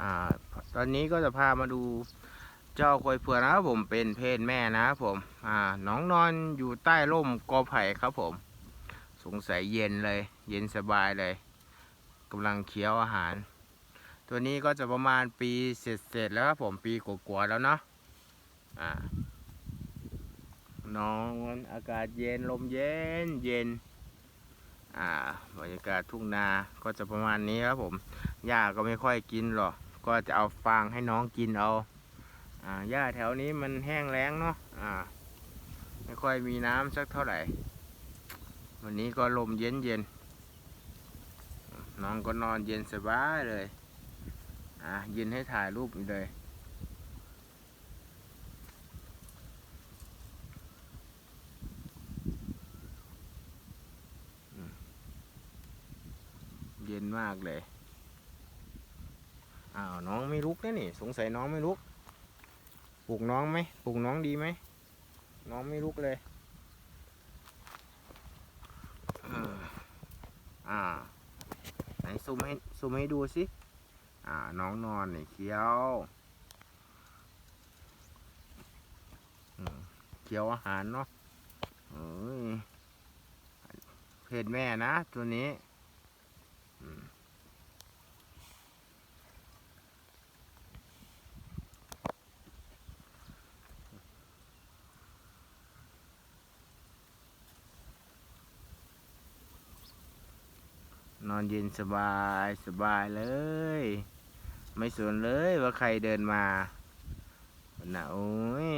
อ่าตอนนี้ก็จะพามาดูเจ้าควยเผือกนะครับผมเป็นเพศแม่นะครับผมอ่าน้องนอนอยู่ใต้ร่มกอไผ่ครับผม สงสัยเย็นเลย เย็นสบายเลยกำลังเคี้ยวอาหาร ตัวนี้ก็จะประมาณปีเสร็จๆแล้วครับผมปีกว่าๆแล้วเนาะอ่านอนอากาศเย็นลมเย็นเย็นอ่าบรรยากาศทุ่งนาก็จะประมาณนี้ครับผมหญ้าก็ไม่ค่อยกินหรอก ก็จะเอาฟางให้น้องกินเอาอ่าหญ้าแถวนี้มันแห้งแล้งเนาะอ่าไม่ค่อยมีน้ำสักเท่าไหร่ วันนี้ก็ลมเย็นเย็นน้องก็นอนเย็นสบายเลย อ่าเย็นให้ถ่ายรูปเลย เย็นมากเลย อ้าวน้องไม่ลุกนะนี่ สงสัยน้องไม่ลุก ปลุกน้องไหมปลุกน้องดีไหม น้องไม่ลุกเลย อ่า ไหนซูมให้ซูมให้ดูสิ อ่า น้องนอนนี่เคี้ยวเคี้ยวอาหารเนาะเอ้ยเพศแม่นะ ตัวนี้ นอนเย็นสบายสบายเลย ไม่สนเลยว่าใครเดินมาน่ะโอ้ย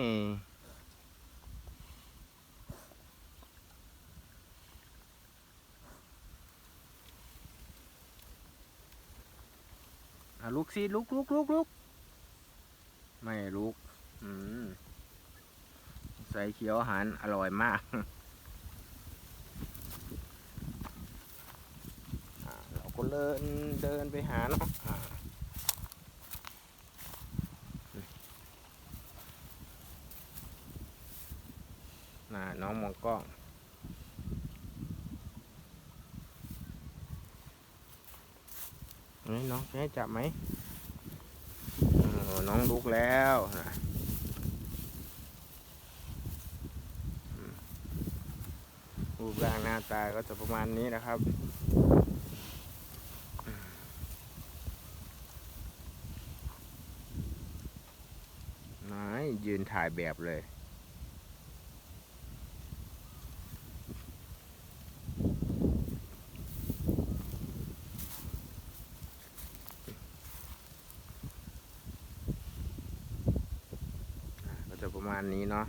ลุกสิลุกลุกลุกลุกไม่ลุก อืม ใส่เขียวอาหารอร่อยมาก อ่า เดินเดินไปหาเนาะอ่าน่ะน้องมองกล้องเฮ้ยน้องจะให้จับไหมน้องลุกแล้วนะอืมรูปร่างหน้าตาก็จะประมาณนี้นะครับอืมนาย ยืนถ่ายแบบเลย ก็จะประมาณนี้เนาะ